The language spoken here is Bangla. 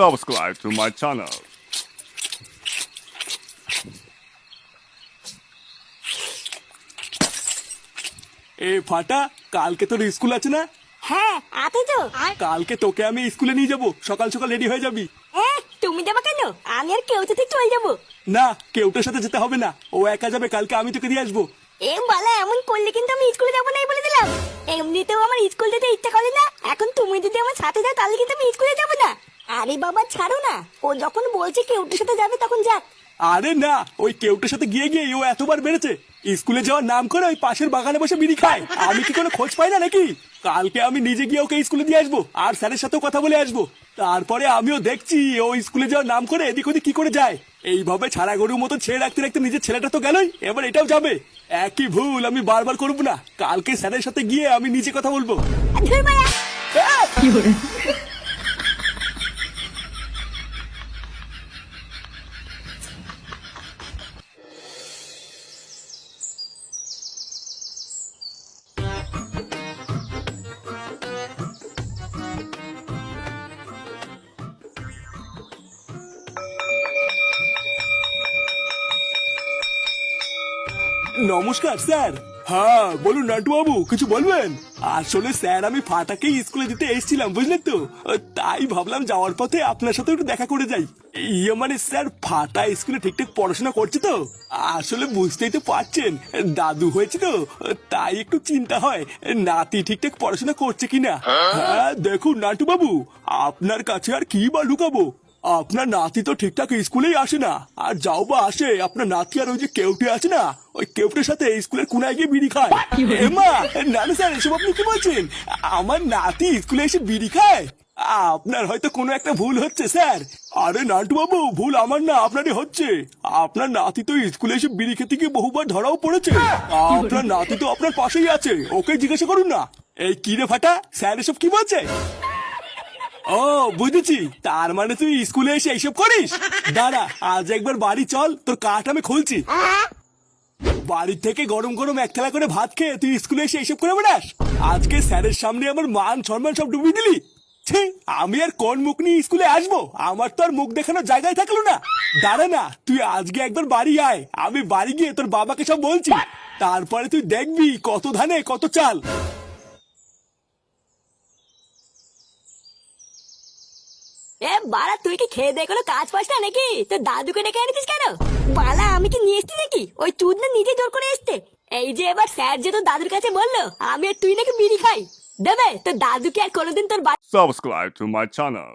subscribe to my channel. এ ফাটা কালকে তোর স্কুল আছে না? হ্যাঁ আছে তো। কালকে তোকে আমি স্কুলে নিয়ে যাব সকাল সকাল রেডি হয়ে যাবি। হ্যাঁ তুমি যাবে কেন? আমি আর কেউ থেকে চলে যাব। না কেউটার সাথে যেতে হবে না ও একা যাবে কালকে আমি তোকে দিয়ে আসব। এ বালা এমন করলে কিন্তু আমি স্কুলে যাব নাই বলে দিলাম। এমনিতেও আমার স্কুল যেতে ইচ্ছা করে না এখন তুমি যদি আমার সাথে যাও তাহলে কিন্তু আমি স্কুলে যাব না। আরে বাবা ছাড়ো না। ও যখন বলছে কেউটির সাথে যাবে তখন যাক। আরে না ওই কেউটার সাথে গিয়ে গিয়ে ও এতবার বেড়েছে। স্কুলে যাওয়ার নাম করে ওই পাশের বাগানে বসে বিড়ি খায়। আমি কি কোনো খোঁজ পাই না নাকি? কালকে আমি নিজে গিয়ে ওকে স্কুলে দিয়ে আসব আর স্যারের সাথেও কথা বলে আসব। তারপরে আমিও দেখছি ও স্কুলে যাওয়ার নাম করে এদিক ওদিক কি করে যায়। এইভাবে ছাড়া গরুর মতো ছেড়ে রাখতে রাখতে নিজের ছেলেটা তো গেলই এবার এটাও যাবে। একই ভুল আমি বারবার করব না। কালকে স্যারের সাথে গিয়ে আমি নিজে কথা বলব। নমস্কার স্যার। হ্যাঁ বলুন নাটু বাবু কিছু বলবেন? আসলে স্যার আমি ফাটাকেই স্কুলে দিতে এসেছিলাম বুঝলেন তো? তাই ভাবলাম যাওয়ার পথে আপনার সাথে একটু দেখা করে যাই। ইয়ে মানে স্যার ফাটা স্কুলে ঠিকঠাক পড়াশোনা করছে তো? আসলে বুঝতেই তো পারছেন দাদু হয়েছে তো? তাই একটু চিন্তা হয় নাতি ঠিকঠাক পড়াশোনা করছে কিনা? হ্যাঁ? দেখুন নাটু বাবু আপনার কাছে আর কি বা লুকাবো? আপনার নাতি তো ঠিকঠাক স্কুলেই আসে না। আর যাও বা আসে আপনার নাতি আর ওই যে কেউটে আছে না ওই কেউটের সাথে স্কুলের কোনায় গিয়ে বিড়ি খায়। এমা না না স্যার এসব আপনি কি বলছেন? আমার নাতি স্কুলে এসে বিড়ি খায়? আপনার হয়তো কোনো একটা ভুল হচ্ছে স্যার। আরে নান্টু বাবু ভুল আমার না আপনারই হচ্ছে। আপনার নাতি তো স্কুলে এসে বিড়ি খেতে গিয়ে বহুবার ধরাও পড়েছে। আপনার নাতি তো আপনার পাশেই আছে ওকে জিজ্ঞাসা করুন না। এই কি রে ফাটা? স্যার এসব কি বলছে? ও, বুঝেছি। তার মানে তুই স্কুলে এসে এইসব করিস? দাঁড়া, আজ একবার বাড়ি চল, তোর কাঠ আমি খুলছি। বাড়ি থেকে গরম গরম এক থালা করে ভাত খেয়ে তুই স্কুলে এসে এইসব করে বেড়াস? আজকে স্যারের সামনে আমার মান সম্মান সব ডুবিয়ে দিলি। ছি, আমি আর কোন মুখ নিয়ে স্কুলে আসব? আমার তো আর মুখ দেখানোর জায়গায় থাকল না। দাঁড়া না, তুই আজকে একবার বাড়ি আয়। আমি বাড়ি গিয়ে তোর বাবাকে সব বলছি। তারপরে তুই দেখবি কত ধানে, কত চাল। এ বালা তুই কি খেয়ে দিয়ে কোনো কাজ পাস নাকি? তোর দাদুকে ডেকে এনেছিস কেন? বালা আমি কি নিয়ে এসছি নাকি? ওই চুদ না নিজে জোর করে এসছে। এই যে এবার স্যার যে তোর দাদুর কাছে বলল, আমি আর তুই নাকি বিড়ি খাই। দেবে, তোর দাদুকে আর কোনোদিন তোর বাড়ি Subscribe to my channel.